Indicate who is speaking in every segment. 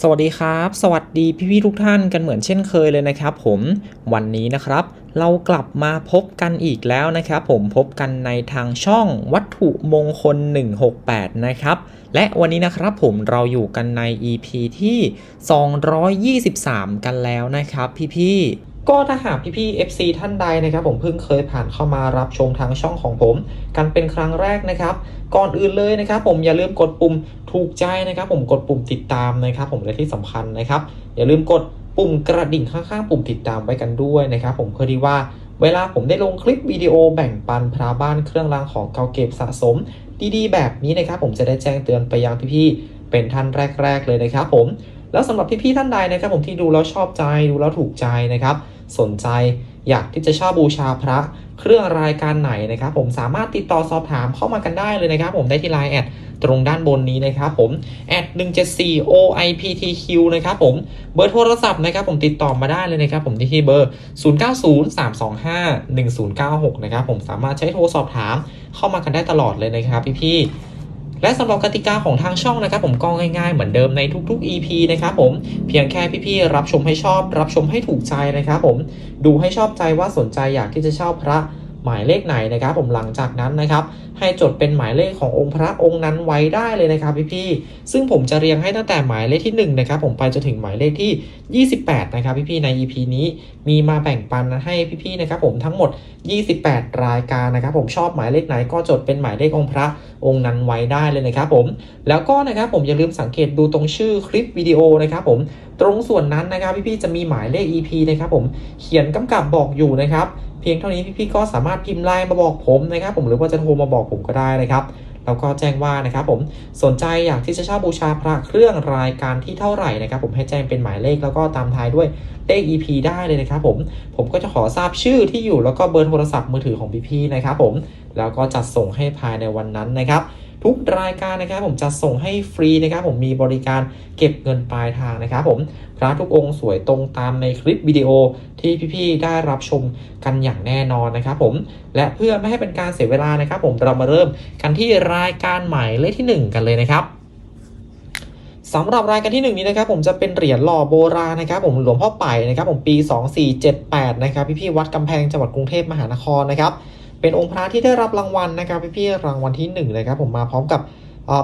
Speaker 1: สวัสดีครับ สวัสดีพี่ๆทุกท่านกันเหมือนเช่นเคยเลยนะครับผมวันนี้นะครับเรากลับมาพบกันอีกแล้วนะครับผมพบกันในทางช่องวัตถุมงคล 168 นะครับ และวันนี้นะครับผมเราอยู่กันใน EP ที่ 223 กันแล้วนะครับพี่ๆ ก็ถ้าหากพี่ๆ FC ท่านใดนะครับผมเพิ่งเคยผ่านเข้ามารับชมทางช่องของผม กันเป็นครั้งแรกนะครับก่อนอื่นเลยนะครับ ผมอย่าลืมกดปุ่มถูกใจนะครับ ผมกดปุ่มติดตามนะครับ ผมและที่สำคัญนะครับ อย่าลืมกดปุ่มกระดิ่งข้างๆ ปุ่มติดตามไว้กันด้วยนะครับ ผมเพื่อที่ว่าเวลาผมได้ลงคลิปวิดีโอแบ่งปันพระบ้านเครื่องรางของเก่าเก็บสะสม ดีๆ แบบนี้นะครับ ผมจะได้แจ้งเตือนไปยังพี่ๆเป็นท่านแรก ๆ เลยนะครับ ผม แล้วสำหรับพี่ๆท่านใดนะครับผมที่ดูแล้วชอบใจดูแล้วถูกใจนะครับ สนใจอยากที่จะเช่าบูชาพระเครื่องรายการไหนนะครับ ผมสามารถติดต่อสอบถามเข้ามากันได้เลยนะครับ ผมได้ที่ไลน์แอดตรงด้านบนนี้นะครับผมแอด174 OIPTQ นะครับผมเบอร์โทรศัพท์นะครับผมติดต่อมาได้เลยนะครับผมที่ที่เบอร์ 0903251096 นะครับผมสามารถใช้โทรสอบถามเข้ามากันได้ตลอดเลยนะครับพี่ๆ และสำหรับกติกาของทางช่องนะครับผมก็ง่ายๆเหมือนเดิมในทุกๆ EP นะครับผมเพียงแค่พี่ๆรับชมให้ชอบ รับชมให้ถูกใจนะครับผมดูให้ชอบใจว่าสนใจอยากที่จะเช่าพระ หมายเลขไหนนะครับ ผมหลังจากนั้นนะครับ ให้จดเป็นหมายเลขขององค์พระองค์นั้นไว้ได้เลยนะครับพี่ๆซึ่งผมจะเรียงให้ตั้งแต่หมายเลขที่1นะครับผมไปจนถึงหมายเลขที่ 28 นะครับพี่ๆใน EP นี้มีมาแบ่งปันให้พี่ๆนะครับผมทั้งหมด 28 รายการนะครับผมชอบหมายเลขไหนก็จดเป็นหมายเลของค์พระองค์นั้นไว้ได้เลยนะครับผมแล้วก็นะครับผมอย่าลืมสังเกตดูตรงชื่อคลิปวิดีโอนะครับผมตรงส่วนนั้นนะครับพี่ๆจะมีหมายเลข EP นะครับผมเขียนกำกับบอกอยู่นะครับ เพียงเท่านี้พี่ๆก็สามารถพิมพ์ไลน์มาบอกผมนะครับผมหรือว่าจะโทรมาบอกผมก็ได้นะครับแล้วก็แจ้งว่านะครับผมสนใจอยากที่จะเช่าบูชาพระเครื่องรายการที่เท่าไหร่นะครับ ผมให้แจ้งเป็นหมายเลขแล้วก็ตามท้ายด้วยเลข EP ได้เลยนะครับผมผมก็จะขอทราบชื่อที่อยู่แล้วก็เบอร์โทรศัพท์มือถือของพี่ๆนะครับผมแล้วก็จัดส่งให้ภายในวันนั้นนะครับ ทุกรายการนะครับผมจะส่งให้ฟรีนะครับผมมีบริการเก็บเงินปลายทางนะครับผมพระทุกองค์สวยตรงตามในคลิปวิดีโอที่พี่ๆได้รับชมกันอย่างแน่นอนนะครับผมและเพื่อไม่ให้เป็นการเสียเวลานะครับ ผมเรามาเริ่มกันที่รายการใหม่เลขที่ 1 กันเลยนะครับสำหรับรายการที่ 1 นี้นะครับผมจะเป็นเหรียญหล่อโบราณนะครับผมหลวงพ่อไปนะครับผมปี 2478นะครับพี่ๆวัดกำแพงจังหวัดกรุงเทพมหานครนะครับ เป็นองค์พระที่ได้รับรางวัลนะครับพี่ๆรางวัลที่1นะครับผมมาพร้อมกับ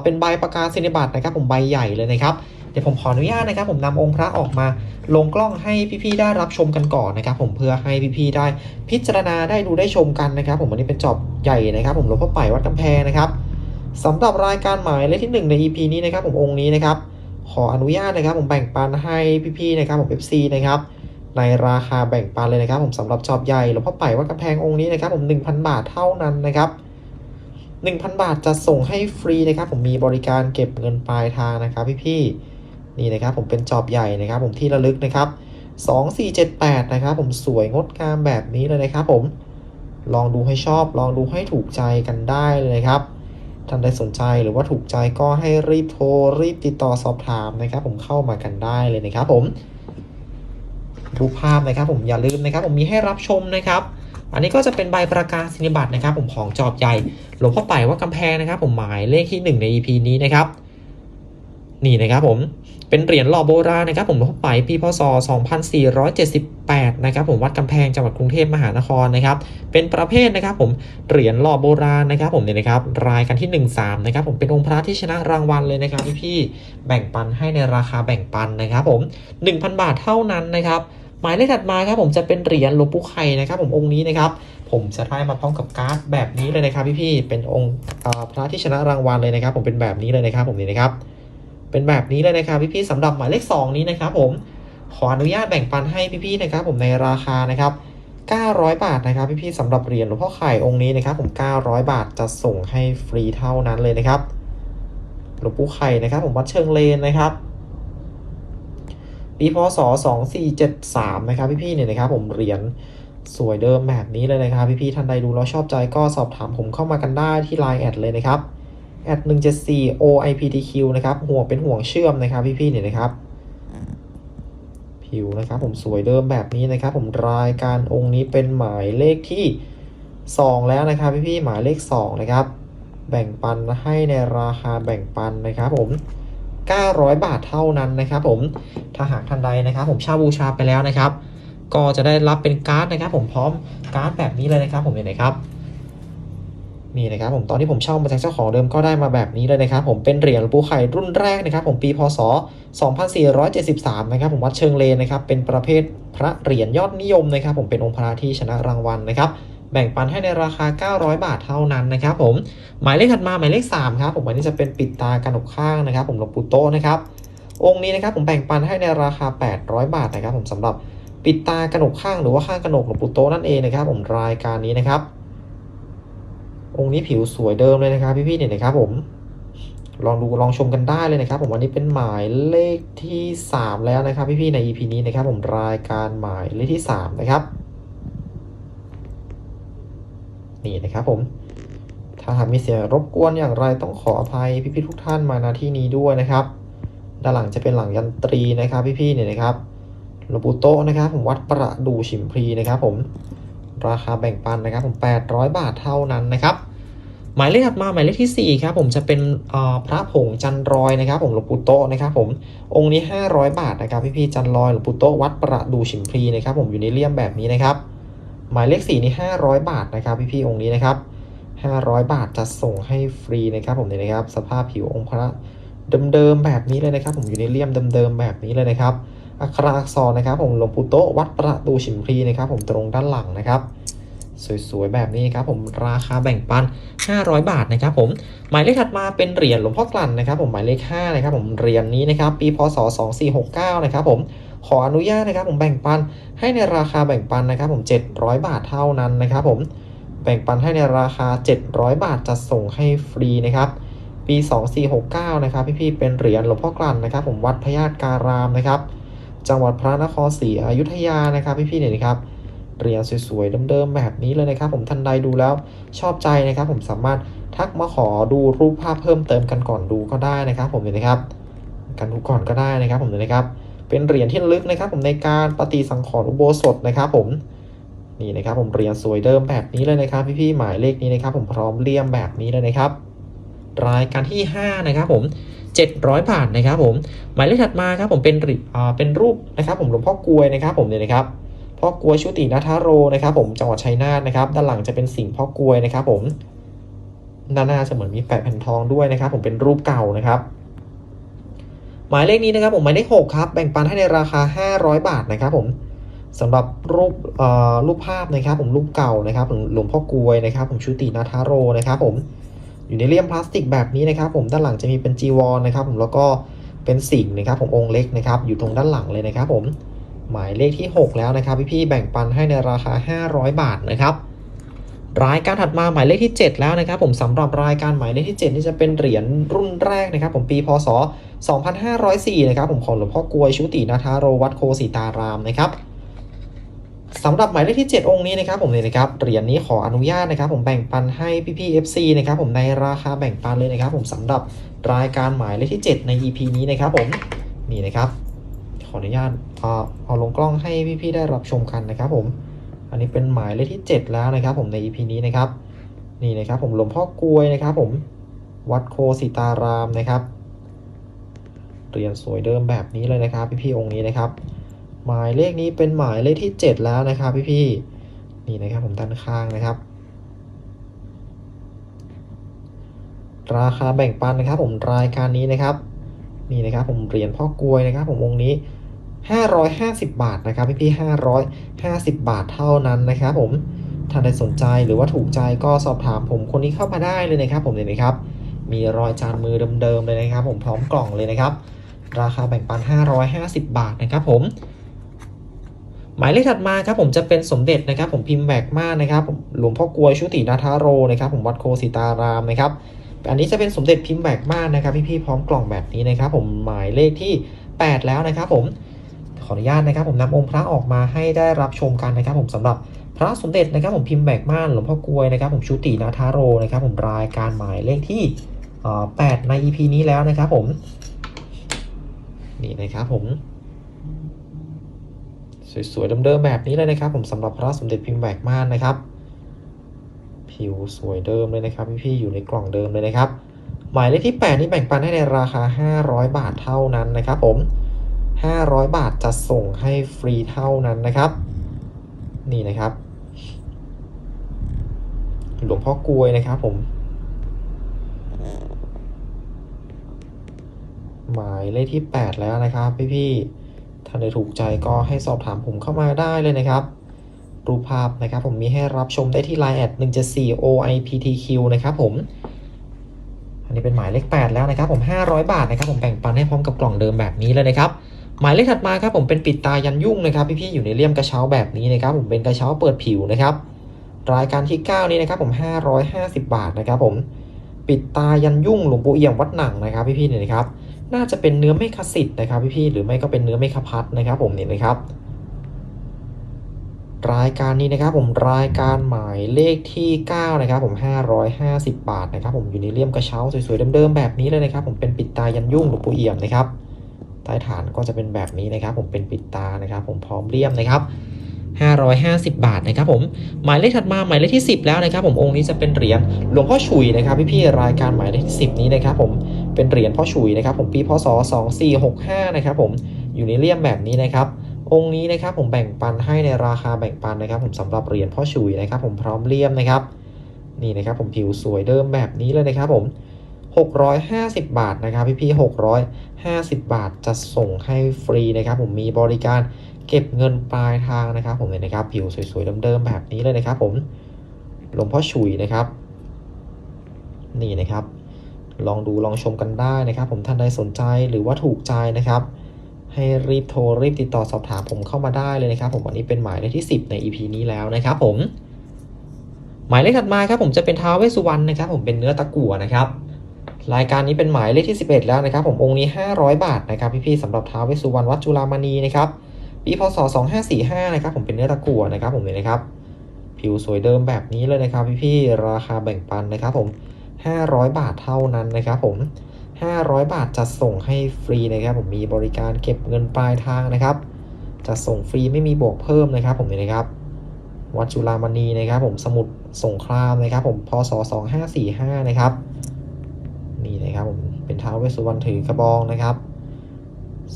Speaker 1: เป็นใบประกาศนียบัตรนะครับ ผมใบใหญ่เลยนะครับเดี๋ยวผมขออนุญาตนะครับ ผมนำองค์พระออกมาลงกล้องให้พี่ๆได้รับชมกันก่อนนะครับ ผมเพื่อให้พี่ๆได้พิจารณาได้ดูได้ชมกันนะครับ ผมวันนี้เป็นจอบใหญ่นะครับ ผมหลวงพ่อไปวัดกำแพงนะครับสำหรับรายการหมายเลขที่ 1 ใน EP นี้นะครับ ผมองค์นี้นะครับ ขออนุญาตนะครับ ผมแบ่งปันให้พี่ๆนะครับ ผม FC นะครับ ในราคาแบ่งปันเลยนะครับ ผมสำหรับจอบใหญ่หลวงพ่อไปวัดกำแพงองค์นี้นะครับผม 1,000 บาทเท่านั้นนะครับ1,000 บาทจะส่งให้ฟรีนะครับ ผมมีบริการเก็บเงินปลายทางนะครับพี่ๆนี่นะครับผมเป็นจอบใหญ่นะครับ ผมที่ระลึกนะครับ2478นะครับผมสวยงดงามแบบนี้เลยนะครับ ผมลองดูให้ชอบ ลองดูให้ถูกใจกันได้เลยนะครับท่านใดสนใจหรือว่าถูกใจก็ให้รีบโทรรีบติดต่อสอบถามนะครับ ผมเข้ามากันได้เลยนะครับผม ดูภาพนะครับ ผมอย่าลืมนะครับ ผมมีให้รับชมนะครับ อันนี้ก็จะเป็นใบประกาศนียบัตรนะครับ ผมของจอบใหญ่หลวงพ่อไปว่ากำแพงนะครับ ผมหมายเลขที่ 1 ใน EP นี้นะครับ นี่นะครับผมเป็นเหรียญหล่อโบราณนะครับผมหลวงพ่อไปปีพศ 2478 นะครับผมวัดกำแพงจังหวัดกรุงเทพมหานครนะครับเป็นประเภทนะครับผมเหรียญหล่อโบราณนะครับผมเนี่ยนะครับรายการที่ 13 นะครับผมเป็นองค์พระที่ชนะรางวัลเลยนะครับพี่ๆแบ่งปันให้ในราคาแบ่งปันนะครับผม 1,000 บาทเท่านั้นนะครับหมายเลขถัดมาครับผมจะเป็นเหรียญหลวงปู่ไข่นะครับผมองค์นี้นะครับผมจะได้มาพร้อมกับการ์ดแบบนี้เลยนะครับพี่ๆเป็นองค์พระที่ชนะรางวัลเลยนะครับ ผมเป็นแบบนี้เลยนะครับผมนี่นะครับ เป็นแบบนี้เลยนะครับพี่ๆสำหรับหมายเลข 2 นี้นะครับผมขออนุญาตแบ่งปันให้พี่ๆนะครับ ผมในราคานะครับ 900 บาทนะครับพี่ๆสำหรับเหรียญหลวงพ่อไข่องค์นี้นะครับ ผม 900 บาทจะส่งให้ฟรีเท่านั้นเลยนะครับหลวงปู่ไข่นะครับ ผมวัดเชิงเลนนะครับปีพศ2473นะครับพี่ๆเนี่ยนะครับ ผมเหรียญสวยเดิมแบบนี้เลยนะครับ พี่ๆท่านใดดูแล้วชอบใจก็สอบถามผมเข้ามากันได้ที่ Line แอดเลยนะครับ แอด174 OIPTQ นะครับ ห่วงเป็นห่วงเชื่อมนะครับ พี่ๆเนี่ยนะครับ ผิวนะครับผมสวยเดิมแบบนี้นะครับ ผมรายการองค์นี้เป็นหมายเลขที่ 2 แล้วนะครับ พี่ๆหมายเลข 2 นะครับ แบ่งปันให้ในราคาแบ่งปันนะครับผม900 บาทเท่านั้นนะครับ ผมถ้าหากท่านใดนะครับ ผมเช่าบูชาไปแล้วนะครับ ก็จะได้รับเป็นการ์ดนะครับ ผมพร้อมการ์ดแบบนี้เลยนะครับ ผมเห็นไหมครับ นี่นะครับผมตอนที่ผมเช่ามาจากเจ้าของเดิมก็ได้มาแบบนี้เลยนะครับผมเป็นเหรียญหลวงปูไข่รุ่นแรกนะครับผมปีพศ 2473 นะครับผมวัดเชิงเลนนะครับเป็นประเภทพระเหรียญยอดนิยมนะครับผมเป็นองค์พระที่ชนะรางวัลนะครับแบ่งปันให้ในราคา 900 บาทเท่านั้นนะครับผมหมายเลขถัดมาหมายเลข 3 ครับผมอันนี้จะเป็นปิดตากระหนกข้างนะครับ ผมหลวงปู่โตนะครับองค์นี้นะครับผมแบ่งปันให้ในราคา 800 บาทนะครับผมสำหรับปิดตากระหนกข้างหรือว่าข้างกระหนกหลวงปู่โตนั่นเองนะครับผมรายการนี้นะครับ องค์นี้ผิวสวยเดิมเลยนะครับพี่ๆเนี่ยนะครับผมลองดูลองชมกันได้เลยนะครับผมวันนี้เป็นหมายเลขที่ 3 แล้วนะครับพี่ๆใน EP นี้นะครับผมรายการหมายเลขที่ 3 นะครับ นี่นะครับผมถ้าหากมีเสียงรบกวนอย่างไรต้องขออภัยพี่ๆทุกท่านมาณที่นี้ด้วยนะครับ ด้านหลังจะเป็นหลังยันตรีนะครับ พี่ๆเนี่ยนะครับหลวงปู่โตนะครับ ผมวัดประดู่ฉิมพลีนะครับ ผมราคาแบ่งปันนะครับ ผม 800 บาทเท่านั้นนะครับ หมายเลขถัดมาหมายเลขที่ 4 ครับผมจะเป็นพระผงจันรอยนะครับผมหลวงปู่โตนะครับผมองค์นี้ 500 บาทนะครับพี่ๆจันรอยหลวงปู่โตวัดประดูฉิมพลีนะครับผมอยู่ในเลี่ยมแบบนี้นะครับ หมายเลข4นี่500 บาทนะครับพี่ๆองค์นี้นะครับ500 บาทจะส่งให้ฟรีนะครับผมเนี่ยนะครับ สภาพผิวองค์พระเดิมๆแบบนี้เลยนะครับ ผมอยู่ในเลี่ยมเดิมๆแบบนี้เลยนะครับอักขระอักษรนะครับ ผมหลวงปู่โตวัดประตูฉิมพลีนะครับ ผมตรงด้านหลังนะครับ สวยๆ แบบนี้ครับผมราคาแบ่งปัน 500 บาทนะครับผมหมายเลขถัดมาเป็นเหรียญหลวงพ่อกลั่นนะครับผมหมายเลข5นะครับผมเหรียญนี้นะครับปีพศ 2469 นะครับผมขออนุญาตนะครับผมแบ่งปันให้ในราคาแบ่งปันนะครับผม700 บาทเท่านั้นนะครับผมแบ่งปันให้ในราคา 700 บาทจะส่งให้ฟรีนะครับปี 2469 นะครับพี่ๆเป็นเหรียญหลวงพ่อกลั่นนะครับผมวัดพญาตการามนะครับจังหวัดพระนครศรีอยุธยานะครับพี่ๆเนี่ยนะครับ เหรียญสวยๆเดิมๆแบบนี้เลยนะครับ ผมท่านใดดูแล้วชอบใจนะครับ ผมสามารถทักมาขอดูรูปภาพเพิ่มเติมกันก่อนดูก็ได้นะครับ ผมเนี่ยนะครับ กันดูก่อนก็ได้นะครับผมเนี่ยนะครับ เป็นเหรียญที่ลึกนะครับ ผมในการปฏิสังขรณ์อุโบสถนะครับ ผมนี่นะครับ ผมเหรียญสวยเดิมแบบนี้เลยนะครับ พี่ๆหมายเลขนี้นะครับ ผมพร้อมเลี่ยมแบบนี้เลยนะครับ รายการที่ 5 นะครับ ผม700 บาทนะครับ ผมหมายเลขถัดมาครับ ผมเป็นเหรียญอ่าเป็นรูปนะครับ ผมหลวงพ่อกลวยนะครับ ผมเนี่ยนะครับ พ่อกวยชุตินาทาโรนะครับผมจังหวัดชัยนาทนะครับ ด้านหลังจะเป็นสิ่งพ่อกวยนะครับผมด้านหน้าจะเหมือนมีแปะแผ่นทองด้วยนะครับ ผมเป็นรูปเก่านะครับหมายเลขนี้นะครับผมหมายเลข6ครับแบ่งปันให้ในราคา 500 บาทนะครับผมสำหรับรูปเอ่อรูปภาพนะครับ ผมรูปเก่านะครับหลวงพ่อกวยนะครับ ผมชุตินาทาโรนะครับผมอยู่ในเลี่ยมพลาสติกแบบนี้นะครับ ผมด้านหลังจะมีเป็นจีวรนะครับ ผมแล้วก็เป็นสิงนะครับ ผมองค์เล็กนะครับ อยู่ตรงด้านหลังเลยนะครับ ผม หมายเลขที่ 6 แล้วนะครับพี่ๆแบ่งปันให้ในราคา 500 บาทนะครับรายการถัดมาหมายเลขที่ 7 แล้วนะครับ ผมสำหรับรายการหมายเลขที่ 7 นี่จะเป็นเหรียญรุ่นแรกนะครับ ผมปีพศ 2504 นะครับ ผมของหลวงพ่อกลวยชุตินาทาโรวัดโคสิตารามนะครับสำหรับหมายเลขที่ 7 องค์นี้นะครับ ผมเนี่ยนะครับเหรียญนี้ขออนุญาตนะครับ ผมแบ่งปันให้พี่ๆ FC นะครับ ผมในราคาแบ่งปันเลยนะครับ ผมสำหรับรายการหมายเลขที่ 7 ใน EP นี้นะครับ ผมนี่นะครับ ขออนุญาตเอาลงกล้องให้พี่ๆได้รับชมกันนะครับผม อันนี้เป็นหมายเลขที่ 7 แล้วนะครับ ผมใน EP นี้นะครับ นี่นะครับผมหลวงพ่อกลวยนะครับ ผมวัดโคสิตารามนะครับเหรียญสวยเดิมแบบนี้เลยนะครับ พี่ๆองค์นี้นะครับ หมายเลขนี้เป็นหมายเลขที่ 7 แล้วนะครับ พี่ๆนี่นะครับผมด้านข้างนะครับ ราคาแบ่งปันนะครับ ผมรายการนี้นะครับนี่นะครับผมเหรียญพ่อกลวยนะครับ ผมองค์นี้ 550 บาทนะครับพี่ๆ550 บาทเท่านั้นนะครับผมท่านใดสนใจหรือว่าถูกใจก็สอบถามผมคนนี้เข้ามาได้เลยนะครับ ผมเนี่ยนะครับ มีรอยจานมือเดิมๆเลยนะครับ ผมพร้อมกล่องเลยนะครับ ราคาแบ่งปัน 550 บาทนะครับ ผม หมายเลขถัดมาครับผมจะเป็นสมเด็จนะครับ ผมพิมพ์แบกมานะครับผมหลวงพ่อกลวยชุตินาทาโรนะครับ ผมวัดโคสิตารามนะครับอันนี้จะเป็นสมเด็จพิมพ์แบกมานะครับ พี่ๆพร้อมกล่องแบบนี้นะครับ ผมหมายเลขที่ 8 แล้วนะครับ ผม ออนุญาตนะครับ ผมนำองค์พระออกมาให้ได้รับชมกันนะครับ ผมสำหรับพระสมเด็จนะครับ ผมพิมพ์แบกม่านหลวงพ่อกลวยนะครับ ผมชุตินาทาโรนะครับ ผมรายการหมายเลขที่8ใน EP นี้แล้วนะครับผมนี่นะครับผมสวยๆเดิมๆแบบนี้เลยนะครับ ผมสำหรับพระสมเด็จพิมพ์แบกม่านนะครับ ผิวสวยเดิมเลยนะครับพี่ๆอยู่ในกล่องเดิมเลยนะครับ หมายเลขที่ 8 นี่แบ่งปันให้ในราคา 500 บาทเท่านั้นนะครับผม 500 บาทจะส่งให้ฟรีเท่านั้นนะครับ นี่นะครับ หลวงพ่อกลวยนะครับผมหมายเลขที่ 8 แล้วนะครับพี่ๆท่านใดถูกใจก็ให้สอบถามผมเข้ามาได้เลยนะครับ รูปภาพนะครับผมมีให้รับชมได้ที่ Line แอด174 OIPTQ นะครับผม อันนี้เป็นหมายเลข 8 แล้วนะครับผม 500 บาทนะครับผมแบ่งปันให้พร้อมกับกล่องเดิมแบบนี้เลยนะครับ หมายเลขถัดมาครับผมเป็นปิดตายันยุ่งนะครับพี่ๆอยู่ในเลี่ยมกระเช้าแบบนี้นะครับผมเป็นกระเช้าเปิดผิวนะครับรายการที่ 9 นี้นะครับผม 550 บาทนะครับผมปิดตายันยุ่งหลวงปู่เอี่ยมวัดหนังนะครับพี่ๆเนี่ยนะครับน่าจะเป็นเนื้อเมฆสิทธิ์นะครับพี่ๆหรือไม่ก็เป็นเนื้อเมฆพัดนะครับผมเนี่ยนะครับ รายการนี้นะครับผมรายการหมายเลขที่9นะครับผม550 บาทนะครับผมอยู่ในเลี่ยมกระเช้าสวยๆเดิมๆแบบนี้เลยนะครับผมเป็นปิดตายันยุ่งหลวงปู่เอี่ยมนะครับ ใต้ฐานก็จะเป็นแบบนี้นะครับ ผมเป็นปิดตานะครับ ผมพร้อมเลี่ยมนะครับ 550 บาทนะครับผมหมายเลขถัดมาหมายเลขที่ 10 แล้วนะครับ ผมองค์นี้จะเป็นเหรียญหลวงพ่อฉุยนะครับพี่ๆรายการหมายเลขที่10 นี้นะครับ ผมเป็นเหรียญพ่อฉุยนะครับ ผมปีพศ2465นะครับผมอยู่ในเลี่ยมแบบนี้นะครับ องค์นี้นะครับผมแบ่งปันให้ในราคาแบ่งปันนะครับ ผมสำหรับเหรียญพ่อฉุยนะครับ ผมพร้อมเลี่ยมนะครับ นี่นะครับผมผิวสวยเดิมแบบนี้เลยนะครับ ผม 650 บาทนะครับพี่พี่650 บาทจะส่งให้ฟรีนะครับผมมีบริการเก็บเงินปลายทางนะครับ ผมเลยนะครับผิวสวยๆเดิมๆแบบนี้เลยนะครับ ผมหลวงพ่อฉุยนะครับ นี่นะครับ ลองดูลองชมกันได้นะครับ ผมท่านใดสนใจหรือว่าถูกใจนะครับ ให้รีบโทรรีบติดต่อสอบถามผมเข้ามาได้เลยนะครับ ผมวันนี้เป็นหมายเลขที่ 10 ใน EP นี้แล้วนะครับ ผม หมายเลขถัดมาครับ ผมจะเป็นท้าวเวสสุวรรณนะครับ ผมเป็นเนื้อตะกั่วนะครับ รายการนี้เป็นหมายเลขที่ 11 แล้วนะครับ ผมองค์นี้ 500 บาทนะครับพี่ๆสำหรับท้าวเวสสุวรรณวัดจุฬามณีนะครับปีพศ 2545 นะครับผมเป็นเนื้อตะกั่วนะครับผมเลยนะครับ ผิวสวยเดิมแบบนี้เลยนะครับพี่ๆราคาแบ่งปันนะครับผม 500 บาทเท่านั้นนะครับผม 500 บาทจะส่งให้ฟรีนะครับผมมีบริการเก็บเงินปลายทางนะครับ จะส่งฟรีไม่มีบวกเพิ่มนะครับ ผมเลยนะครับวัดจุฬามณีนะครับผมสมุดสงครามนะครับผมพศ 2545 นะครับ นี่นะครับผมเป็นท้าวเวสสุวรรณถือกระบองนะครับ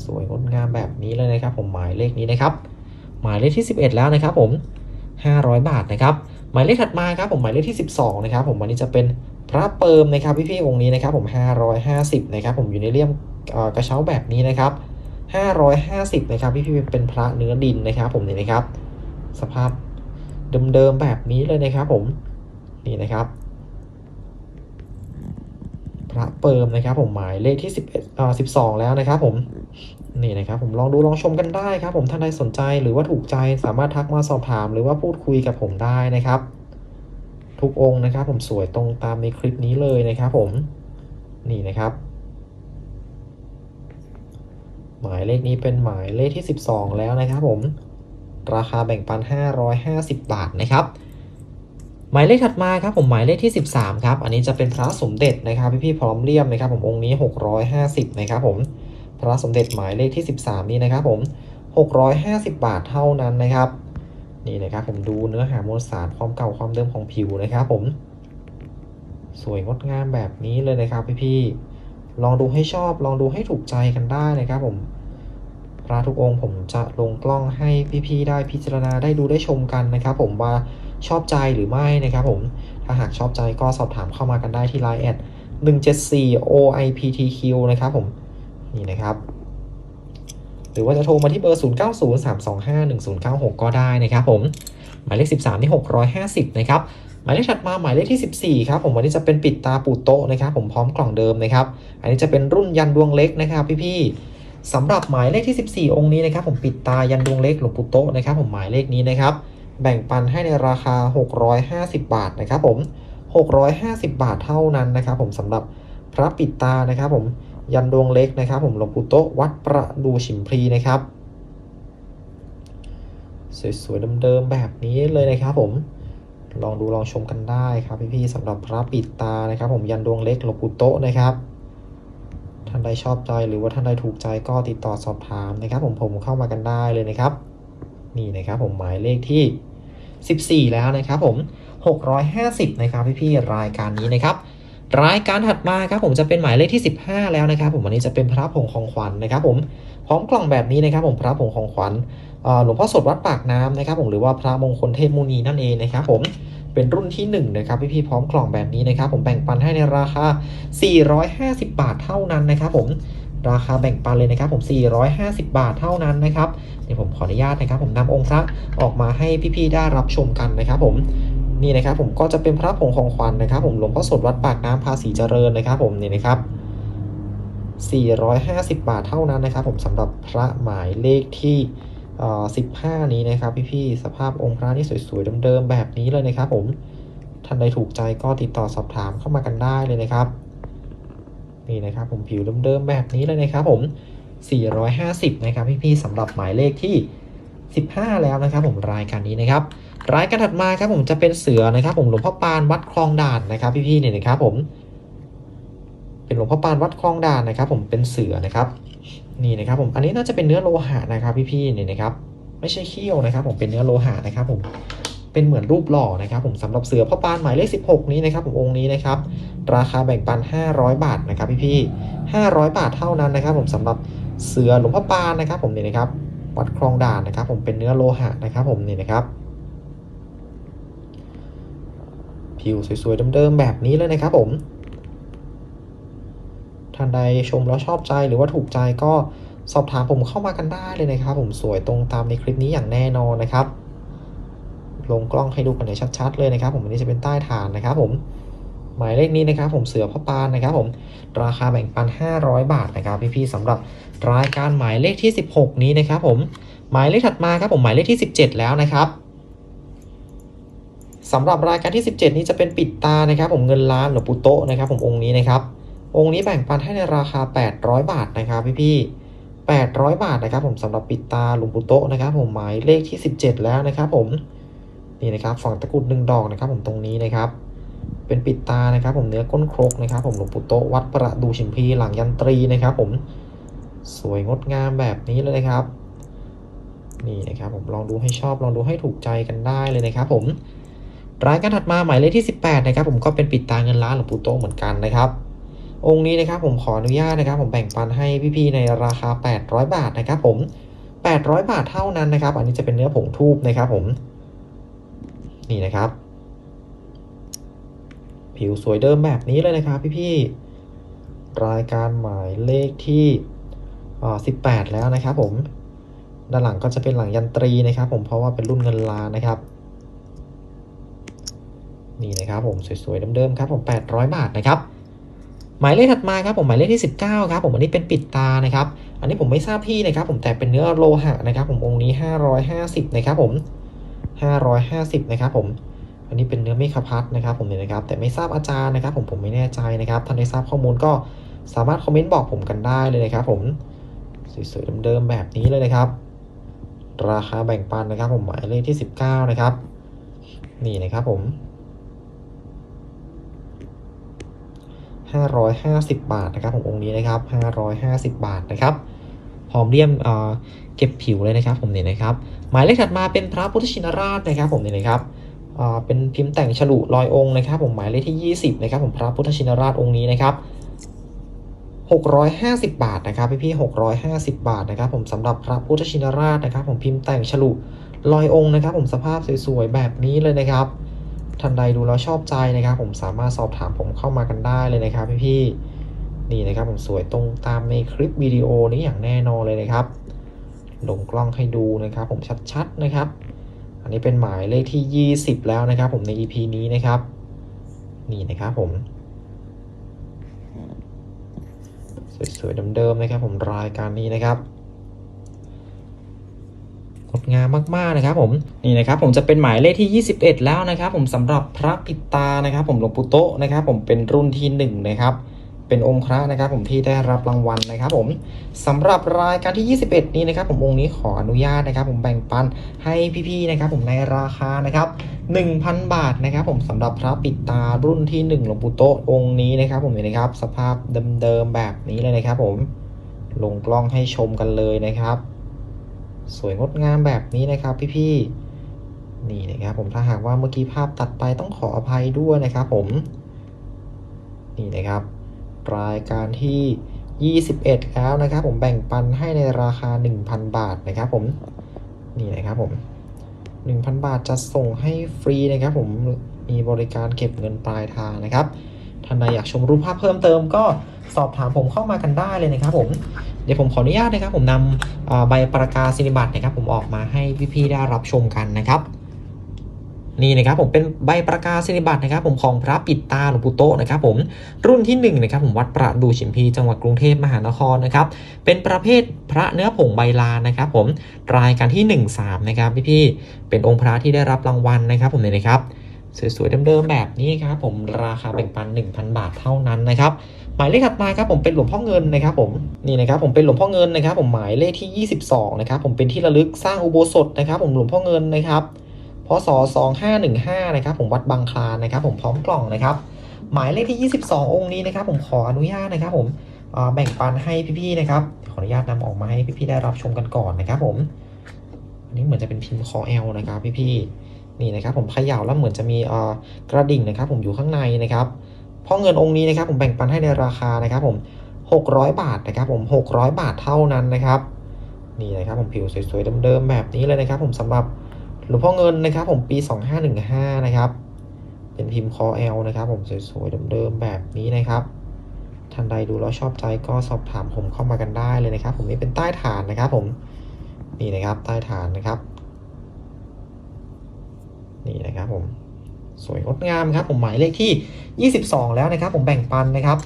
Speaker 1: สวยงดงามแบบนี้เลยนะครับผมหมายเลขนี้นะครับ หมายเลขที่ 11 แล้วนะครับผม500 บาทนะครับหมายเลขถัดมาครับผมหมายเลขที่ 12นะครับผมวันนี้จะเป็นพระเปิมนะครับพี่ๆองค์นี้นะครับผม550นะครับผมอยู่ในเลี่ยมกระเช้าแบบนี้นะครับ550นะครับพี่ๆเป็นพระเนื้อดินนะครับ ผมนี่นะครับ สภาพเดิมๆแบบนี้เลยนะครับ ผมนี่นะครับ พระเปิมนะครับผมหมายเลขที่11เอ่อ12 แล้วนะครับผมนี่นะครับผมลองดูลองชมกันได้ครับ ผมท่านใดสนใจหรือว่าถูกใจสามารถทักมาสอบถาม หรือว่าพูดคุยกับผมได้นะครับ ทุกองค์นะครับ ผมสวยตรงตามในคลิปนี้เลยนะครับ ผมนี่นะครับ หมายเลขนี้เป็นหมายเลขที่ 12 แล้วนะครับ ผมราคาแบ่งปัน 550 บาทนะครับ หมายเลขถัดมาครับผมหมายเลขที่ 13ครับอันนี้จะเป็นพระสมเด็จนะครับพี่ๆพร้อมเลี่ยมนะครับผมองค์นี้ 650นะครับผมพระสมเด็จหมายเลขที่ 13 นี้นะครับผม650 บาทเท่านั้นนะครับนี่นะครับผมดูเนื้อหามวลสารความเก่าความเดิมของผิวนะครับผม สวยงดงามแบบนี้เลยนะครับพี่ๆลองดูให้ชอบลองดูให้ถูกใจกันได้นะครับผมพระทุกองค์ผมจะลงกล้องให้พี่ๆได้พิจารณาได้ดูได้ชมกันนะครับ ผมว่า ชอบใจหรือไม่นะครับผม ถ้าหากชอบใจก็สอบถามเข้ามากันได้ที่ Line แอด174 OIPTQ นะครับผม นี่นะครับ หรือว่าจะโทรมาที่เบอร์ 0903251096 ก็ได้นะครับผม หมายเลข 13 นี่ 650 นะครับ หมายเลขถัดมาหมายเลขที่ 14 ครับผมวันนี้จะเป็นปิดตาปูโตะนะครับ ผมพร้อมกล่องเดิมนะครับ อันนี้จะเป็นรุ่นยันดวงเล็กนะครับพี่ๆสำหรับหมายเลขที่ 14 องค์นี้นะครับ ผมปิดตายันดวงเล็กหลวงปู่โตะนะครับ ผมหมายเลขนี้นะครับ แบ่งปันให้ในราคา 650 บาทนะครับผม 650 บาทเท่านั้นนะครับผมสำหรับพระปิดตานะครับผมยันดวงเล็กนะครับ ผมหลวงปู่โตวัดประดูฉิมพลีนะครับ สวยๆเดิมๆแบบนี้เลยนะครับผมลองดูลองชมกันได้ครับพี่ๆสำหรับพระปิดตานะครับ ผมยันดวงเล็กหลวงปู่โตนะครับท่านใดชอบใจหรือว่าท่านใดถูกใจก็ติดต่อสอบถามนะครับ ผมผมเข้ามากันได้เลยนะครับ นี่นะครับผมหมายเลขที่ 14 แล้วนะครับผม 650 นะครับพี่ๆรายการนี้นะครับ รายการถัดมาครับผมจะเป็นหมายเลขที่ 15 แล้วนะครับ ผมอันนี้จะเป็นพระผงของขวัญนะครับ ผมพร้อมกล่องแบบนี้นะครับ ผมพระผงของขวัญหลวงพ่อสดวัดปากน้ำนะครับ ผมหรือว่าพระมงคลเทพมุนีนั่นเองนะครับ ผมเป็นรุ่นที่1นะครับพี่ๆพร้อมกล่องแบบนี้นะครับ ผมแบ่งปันให้ในราคา 450 บาทเท่านั้นนะครับ ผม ราคาแบ่งปันเลยนะครับผม 450 บาทเท่านั้นนะครับเดี๋ยวผมขออนุญาตนะครับ ผมนำองค์พระออกมาให้พี่ๆได้รับชมกันนะครับ ผมนี่นะครับ ผมก็จะเป็นพระผงของขวัญนะครับ ผมหลวงพ่อสดวัดปากน้ำภาษีเจริญนะครับ ผมนี่นะครับ 450 บาทเท่านั้นนะครับ ผมสำหรับพระหมายเลขที่15 นี้นะครับ พี่ๆสภาพองค์พระนี่สวยๆเดิมๆแบบนี้เลยนะครับ ผมท่านใดถูกใจก็ติดต่อสอบถามเข้ามากันได้เลยนะครับ นี่นะครับผมผิวเดิมๆแบบนี้เลยนะครับผม 450 นะครับพี่ๆสำหรับหมายเลขที่ 15 แล้วนะครับ ผมรายการนี้นะครับ รายการถัดมาครับผมจะเป็นเสือนะครับ ผมหลวงพ่อปานวัดคลองด่านนะครับ พี่ๆเนี่ยนะครับ ผม เป็นหลวงพ่อปานวัดคลองด่านนะครับ ผมเป็นเสือนะครับ นี่นะครับ ผมอันนี้น่าจะเป็นเนื้อโลหะนะครับ พี่ๆเนี่ยนะครับ ไม่ใช่เขี้ยวนะครับ ผมเป็นเนื้อโลหะนะครับ ผม เป็นเหมือนรูปหล่อนะครับผมสำหรับเสือพ่อปานหมายเลข 16 นี้นะครับผมองค์นี้นะครับราคาแบ่งปัน 500 บาทนะครับพี่ๆ500 บาทเท่านั้นนะครับ ผมสำหรับเสือหลวงพ่อปานนะครับ ผมเนี่ยนะครับวัดคลองด่านนะครับ ผมเป็นเนื้อโลหะนะครับผมนี่นะครับผิวสวยๆเดิมๆแบบนี้เลยนะครับผมท่านใดชมแล้วชอบใจหรือว่าถูกใจก็สอบถามผมเข้ามากันได้เลยนะครับ ผมสวยตรงตามในคลิปนี้อย่างแน่นอนนะครับ ลงกล้องให้ดูกันในชัดๆเลยนะครับ ผมอันนี้จะเป็นใต้ฐานนะครับ ผมหมายเลขนี้นะครับ ผมเสือพ่อปานนะครับ ผมราคาแบ่งปัน 500 บาทนะครับพี่ๆสำหรับรายการหมายเลขที่ 16 นี้นะครับ ผมหมายเลขถัดมาครับผมหมายเลขที่ 17 แล้วนะครับสำหรับรายการที่ 17 นี้จะเป็นปิดตานะครับ ผมเงินล้านหลวงปู่โตนะครับ ผมองค์นี้นะครับ องค์นี้แบ่งปันให้ในราคา 800 บาทนะครับ พี่ๆ800 บาทนะครับ ผมสำหรับปิดตาหลวงปู่โตนะครับ ผมหมายเลขที่ 17 แล้วนะครับ ผม นี่นะครับฝั่งตะกรุดหนึ่งดอกนะครับ ผมตรงนี้นะครับ เป็นปิดตานะครับ ผมเนื้อก้นครกนะครับ ผมหลวงปู่โตวัดประดูชิมพีหลังยันตรีนะครับ ผมสวยงดงามแบบนี้เลยนะครับ นี่นะครับ ผมลองดูให้ชอบลองดูให้ถูกใจกันได้เลยนะครับ ผมรายการถัดมาหมายเลขที่ 18 นะครับ ผมก็เป็นปิดตาเงินล้านหลวงปู่โตเหมือนกันนะครับ องค์นี้นะครับผมขออนุญาตนะครับ ผมแบ่งปันให้พี่ๆในราคา 800 บาทนะครับ ผม 800 บาทเท่านั้นนะครับ อันนี้จะเป็นเนื้อผงทูบนะครับ ผม นี่นะครับ ผิวสวยเดิมแบบนี้เลยนะครับพี่ๆรายการหมายเลขที่อ่า18 แล้วนะครับผมด้านหลังก็จะเป็นหลังยันตรีนะครับ ผมเพราะว่าเป็นรุ่นเงินล้านนะครับ นี่นะครับผมสวยๆเดิมๆครับผม 800 บาทนะครับ หมายเลขถัดมาครับผมหมายเลขที่ 19ครับผมอันนี้เป็นปิดตานะครับ อันนี้ผมไม่ทราบที่นะครับ ผมแต่เป็นเนื้อโลหะนะครับ ผมองค์นี้ 550 นะครับผม 550 นะครับผม อันนี้เป็นเนื้อเมฆพัดนะครับผมเนี่ยนะครับ แต่ไม่ทราบอาจารย์นะครับ ผมผมไม่แน่ใจนะครับ ท่านได้ทราบข้อมูลก็สามารถคอมเมนต์บอกผมกันได้เลยนะครับผม สวยๆเดิมๆแบบนี้เลยนะครับ ราคาแบ่งปันนะครับ ผมหมายเลขที่ 19 นะครับ นี่นะครับผม550 บาทนะครับผมองค์นี้นะครับ550 บาทนะครับพร้อมเลี่ยมเเก็บผิวเลยนะครับ ผมเนี่ยนะครับ หมายเลขถัดมาเป็นพระพุทธชินราชนะครับผมนี่นะครับเป็นพิมพ์แต่งฉลุลอยองค์นะครับ ผมหมายเลขที่ 20 นะครับ ผมพระพุทธชินราชองค์นี้นะครับ650 บาทนะครับพี่พี่650 บาทนะครับ ผมสำหรับพระพุทธชินราชนะครับ ผมพิมพ์แต่งฉลุลอยองค์นะครับ ผมสภาพสวยๆแบบนี้เลยนะครับท่านใดดูแล้วชอบใจนะครับ ผมสามารถสอบถามผมเข้ามากันได้เลยนะครับพี่ๆนี่นะครับผมสวยตรงตามในคลิปวิดีโอนี้อย่างแน่นอนเลยนะครับ ลงกล้องให้ดูนะครับ ผมชัดๆนะครับ อันนี้เป็นหมายเลขที่ 20 แล้วนะครับ ผมใน EP นี้นะครับ นี่นะครับผม สวยๆเดิมๆนะครับ ผมรายการนี้นะครับงดงามมากๆนะครับผมนี่นะครับผมจะเป็นหมายเลขที่ 21 แล้วนะครับ ผมสำหรับพระปิตานะครับ ผมหลวงปู่โตนะครับ ผมเป็นรุ่นที่1นะครับ เป็นองค์พระนะครับ ผมที่ได้รับรางวัลนะครับ ผมสำหรับรายการที่ 21 นี้นะครับ ผมองค์นี้ขออนุญาตนะครับ ผมแบ่งปันให้พี่ๆนะครับ ผมในราคานะครับ 1,000 บาทนะครับ ผมสำหรับพระปิดตารุ่นที่1หลวงปู่โตองค์นี้นะครับ ผมนี่นะครับ สภาพเดิมๆแบบนี้เลยนะครับ ผมลงกล้องให้ชมกันเลยนะครับ สวยงดงามแบบนี้นะครับพี่ๆนี่นะครับผมถ้าหากว่าเมื่อกี้ภาพตัดไปต้องขออภัยด้วยนะครับผม นี่นะครับ รายการที่ 21 แล้วนะครับ ผมแบ่งปันให้ในราคา 1,000 บาทนะครับผมนี่นะครับผม 1,000 บาทจะส่งให้ฟรีนะครับ ผมมีบริการเก็บเงินปลายทางนะครับท่านใดอยากชมรูปภาพเพิ่มเติมก็สอบถามผมเข้ามากันได้เลยนะครับ ผมเดี๋ยวผมขออนุญาตนะครับ ผมนำใบประกาศนียบัตรนะครับ ผมออกมาให้พี่ๆได้รับชมกันนะครับ นี่นะครับผมเป็นใบประกาศนียบัตรนะครับผมของพระปิดตาหลวงปู่โตนะครับผมรุ่นที่1นะครับผมวัดประดูชิมพีจังหวัดกรุงเทพมหานครนะครับเป็นประเภทพระเนื้อผงใบลานนะครับผมรายการที่ 1 3นะครับพี่ๆเป็นองค์พระที่ได้รับรางวัลนะครับผมเนี่ยนะครับสวยๆเดิมๆแบบนี้ครับผมราคาแบ่งปัน 1,000 บาทเท่านั้นนะครับหมายเลขถัดมาครับผมเป็นหลวงพ่อเงินนะครับผมนี่นะครับผมเป็นหลวงพ่อเงินนะครับผมหมายเลขที่ 22นะครับผมเป็นที่ระลึกสร้างอุโบสถนะครับผมหลวงพ่อเงินนะครับ พศ 2515 นะครับผมวัดบางคลานนะครับผมพร้อมกล่องนะครับ หมายเลขที่ 22 องค์นี้นะครับผมขออนุญาตนะครับผมแบ่งปันให้พี่ๆนะครับขออนุญาตนำออกมาให้พี่ๆได้รับชมกันก่อนนะครับผมอันนี้เหมือนจะเป็นพิมพ์คอ L นะครับพี่ๆนี่นะครับผมเขย่าแล้วเหมือนจะมีกระดิ่งนะครับ ผมอยู่ข้างในนะครับพราะเงินองค์นี้นะครับผมแบ่งปันให้ในราคานะครับผม 600 บาทนะครับผม 600 บาทเท่านั้นนะครับ นี่นะครับผมผิวสวยๆเดิมๆแบบนี้เลยนะครับ ผมสำหรับ หลวงพ่อเงินนะครับ ผมปี 2515 นะครับ เป็นพิมพ์คอ L นะครับ ผมสวยๆเดิมๆแบบนี้นะครับท่านใดดูแล้วชอบใจก็สอบถามผมเข้ามากันได้เลยนะครับ ผมนี่เป็นใต้ฐานนะครับ ผมนี่นะครับใต้ฐานนะครับ นี่นะครับผม สวยงดงามครับผมหมายเลขที่ 22 แล้วนะครับ ผมแบ่งปันนะครับ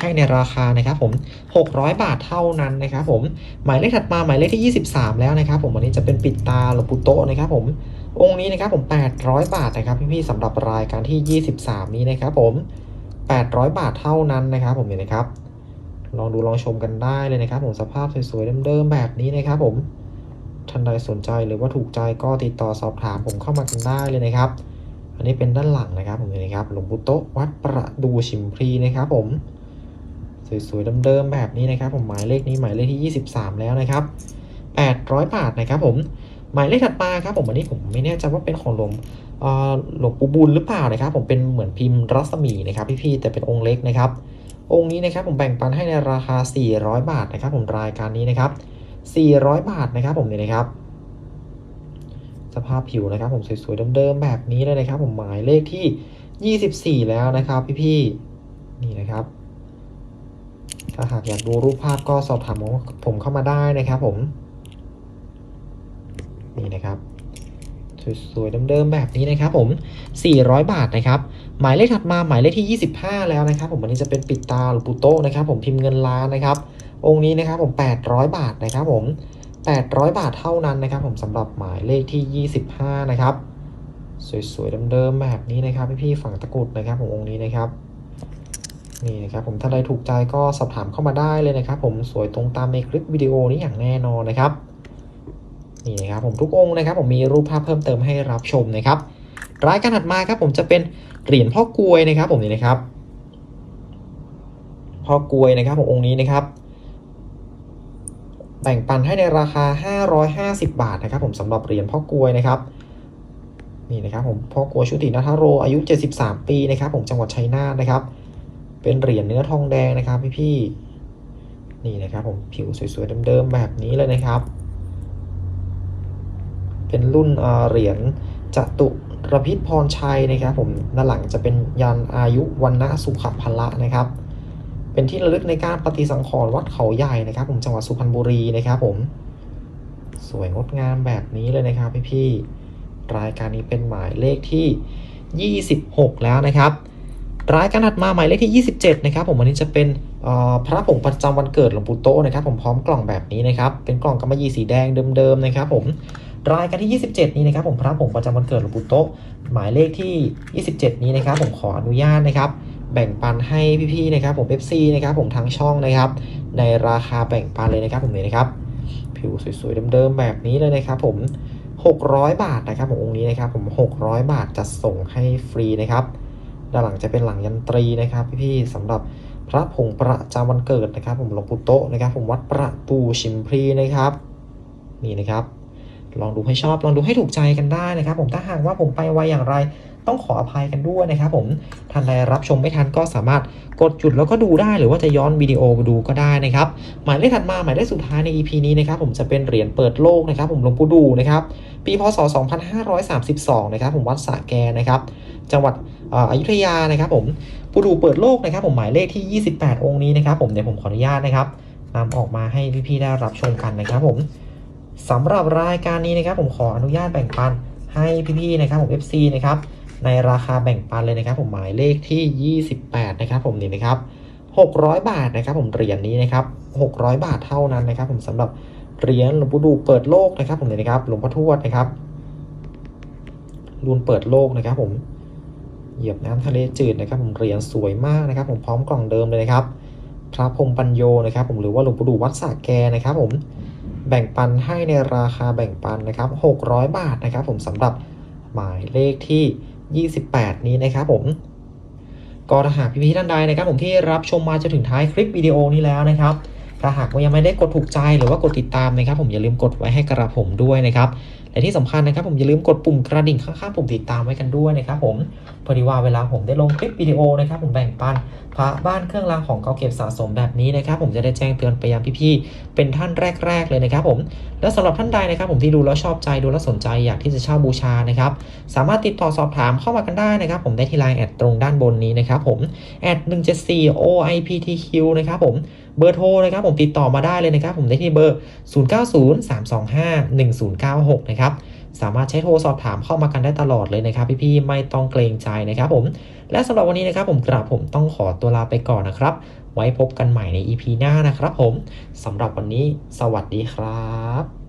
Speaker 1: ให้ในราคานะครับผม 600 บาทเท่านั้นนะครับผมหมายเลขถัดมาหมายเลขที่ 23 แล้วนะครับ ผมวันนี้จะเป็นปิดตาหลวงปู่โตนะครับผมองค์นี้นะครับผม 800 บาทนะครับพี่ๆสำหรับรายการที่ 23 นี้นะครับผม 800 บาทเท่านั้นนะครับ ผมเนี่ยนะครับ ลองดูลองชมกันได้เลยนะครับ ผมสภาพสวยๆเดิมๆแบบนี้นะครับ ผมท่านใดสนใจหรือว่าถูกใจก็ติดต่อสอบถามผมเข้ามากันได้เลยนะครับ อันนี้เป็นด้านหลังนะครับผมเห็นะครับหลวงปู่โตวัดประดูชิมพลีนะครับผมสวยๆเดิมๆแบบนี้นะครับ ผมหมายเลขนี้หมายเลขที่ 23 แล้วนะครับ 800 บาทนะครับผมหมายเลขถัดมาครับผมอันนี้ผมไม่แน่ใจว่าเป็นของหลวงหลวงปู่บุญหรือเปล่านะครับ ผมเป็นเหมือนพิมพ์รัศมีนะครับพี่ๆแต่เป็นองค์เล็กนะครับ องค์นี้นะครับผมแบ่งปันให้ในราคา 400 บาทนะครับ ผมรายการนี้นะครับ 400 บาทนะครับผมเนี่ยนะครับ สภาพผิวนะครับ ผมสวยๆเดิมๆแบบนี้เลยนะครับ ผมหมายเลขที่ 24 แล้วนะครับ พี่ๆนี่นะครับ ถ้าหากอยากดูรูปภาพก็สอบถามผมผมเข้ามาได้นะครับ ผม นี่นะครับสวยๆเดิมๆแบบนี้นะครับผม 400 บาทนะครับ หมายเลขถัดมาหมายเลขที่ 25 แล้วนะครับ ผมวันนี้จะเป็นปิดตาหลวงปู่โตนะครับ ผมพิมพ์เงินล้านนะครับ องค์นี้นะครับผม 800 บาทนะครับผม 800 บาทเท่านั้นนะครับ ผมสำหรับหมายเลขที่ 25 นะครับ สวยๆเดิมๆแบบนี้นะครับพี่ๆฝั่งตะกรุดนะครับผมองค์นี้นะครับนี่นะครับผมถ้าใดถูกใจก็สอบถามเข้ามาได้เลยนะครับ ผมสวยตรงตามในคลิปวิดีโอนี้อย่างแน่นอนนะครับนี่นะครับผมทุกองค์นะครับ ผมมีรูปภาพเพิ่มเติมให้รับชมนะครับรายการถัดมาครับผมจะเป็นเหรียญพ่อกลวยนะครับ ผมนี่นะครับพ่อกลวยนะครับผมองค์นี้นะครับ แบ่งปันให้ในราคา 550 บาทนะครับผมสำหรับเหรียญพ่อกลวยนะครับนี่นะครับผมพ่อกลวยชุตินาทโรอายุ 73 ปีนะครับผมจังหวัดชัยนาทนะครับ เป็นเหรียญเนื้อทองแดงนะครับพี่ๆนี่นะครับผมผิวสวยๆเดิมๆแบบนี้เลยนะครับ เป็นรุ่นเหรียญจตุรพิษพรชัยนะครับผมด้านหลังจะเป็นยันอายุวันนะสุขพละนะครับ เป็นที่ระลึกในการปฏิสังขรณ์วัดเขาใหญ่นะครับผมจังหวัดสุพรรณบุรีนะครับผม สวยงดงามแบบนี้เลยนะครับพี่ๆรายการนี้เป็นหมายเลขที่ 26 แล้วนะครับ รายการถัดมาหมายเลขที่ 27 นะครับผมวันนี้จะเป็นพระผงประจำวันเกิดหลวงปู่โตนะครับ ผมพร้อมกล่องแบบนี้นะครับ เป็นกล่องกำมะหยี่สีแดงเดิมๆนะครับผมรายการที่ 27 นี้นะครับผมพระผงประจำวันเกิดหลวงปู่โตหมายเลขที่ 27 นี้นะครับ ผมขออนุญาตนะครับ แบ่งปันให้พี่ๆนะครับผม FC นะครับผมทางช่องนะครับ ในราคาแบ่งปันเลยนะครับผมเนี่ยนะครับผิวสวยๆเดิมๆแบบนี้เลยนะครับผม 600 บาทนะครับผมองค์นี้นะครับผม 600 บาทจะส่งให้ฟรีนะครับด้านหลังจะเป็นหลังยันตรีนะครับ พี่ๆสำหรับพระผงประจำวันเกิดนะครับ ผมหลวงปู่โตนะครับ ผมวัดประตูชิมพลีนะครับ นี่นะครับ ลองดูให้ชอบลองดูให้ถูกใจกันได้นะครับ ผมถ้าหากว่าผมไปไวอย่างไร ต้องขออภัยกันด้วยนะครับผมท่านใดรับชมไม่ทันก็สามารถกดจุดแล้วก็ดูได้หรือว่าจะย้อนวิดีโอดูก็ได้นะครับหมายเลขถัดมาหมายเลขสุดท้ายใน EP นี้นะครับผมจะเป็นเหรียญเปิดโลกนะครับผมหลวงปู่ดูนะครับปีพศ 2532 นะครับผมวัดสระแกนะครับจังหวัดเอ่ออยุธยานะครับผมปู่ดูเปิดโลกนะครับผมหมายเลขที่ 28 องค์นี้นะครับผมเดี๋ยวผมขออนุญาตนะครับนำออกมาให้พี่ๆได้รับชมกันนะครับผมสำหรับรายการนี้นะครับผมขออนุญาตแบ่งปันให้พี่ๆนะครับผม FC นะครับ ในราคาแบ่งปันเลยนะครับ ผมหมายเลขที่ 28 นะครับ ผมนี่นะครับ 600 บาทนะครับ ผมเหรียญนี้นะครับ 600 บาทเท่านั้นนะครับ ผมสำหรับเหรียญหลวงปู่ดูเปิดโลกนะครับ ผมนี่นะครับ หลวงพ่อทวดนะครับรุ่นเปิดโลกนะครับ ผมเหยียบน้ำทะเลจืดนะครับ ผมเหรียญสวยมากนะครับ ผมพร้อมกล่องเดิมเลยนะครับ พระพรมปัญโยนะครับ ผมหรือว่าหลวงปู่ดูวัดสระแกนะครับ ผมแบ่งปันให้ในราคาแบ่งปันนะครับ 600 บาทนะครับ ผมสำหรับหมายเลขที่ 28 นี้นะครับผมก็ถ้าหากพี่ๆท่านใดนะครับผมที่รับชมมาจนถึงท้ายคลิปวิดีโอนี้แล้วนะครับ ถ้าหากว่ายังไม่ได้กดถูกใจหรือว่ากดติดตามนะครับ ผมอย่าลืมกดไว้ให้กระผมด้วยนะครับและที่สำคัญนะครับ ผมอย่าลืมกดปุ่มกระดิ่งข้างๆปุ่มติดตามไว้กันด้วยนะครับผมพอดีว่าเวลาผมได้ลงคลิปวิดีโอนะครับ ผมแบ่งปันพระบ้านเครื่องรางของเก่าเก็บสะสมแบบนี้นะครับ ผมจะได้แจ้งเตือนไปยังพี่ๆเป็นท่านแรก ๆ เลยนะครับ ผมและสำหรับท่านใดนะครับ ผมที่ดูแล้วชอบใจดูแล้วสนใจอยากที่จะเช่าบูชานะครับ สามารถติดต่อสอบถามเข้ามากันได้นะครับ ผมได้ที่ไลน์แอดตรงด้านบนนี้นะครับ ผมแอด174 OIPTQ นะครับผม เบอร์โทรนะครับผมติดต่อมาได้เลยนะครับ ผมได้ที่เบอร์ 0903251096 นะครับสามารถใช้โทรสอบถามเข้ามากันได้ตลอดเลยนะครับพี่ๆไม่ต้องเกรงใจนะครับผมและสำหรับวันนี้นะครับผมกราบผมต้องขอตัวลาไปก่อนนะครับ ไว้พบกันใหม่ใน EP หน้านะครับผมสำหรับวันนี้ สวัสดีครับ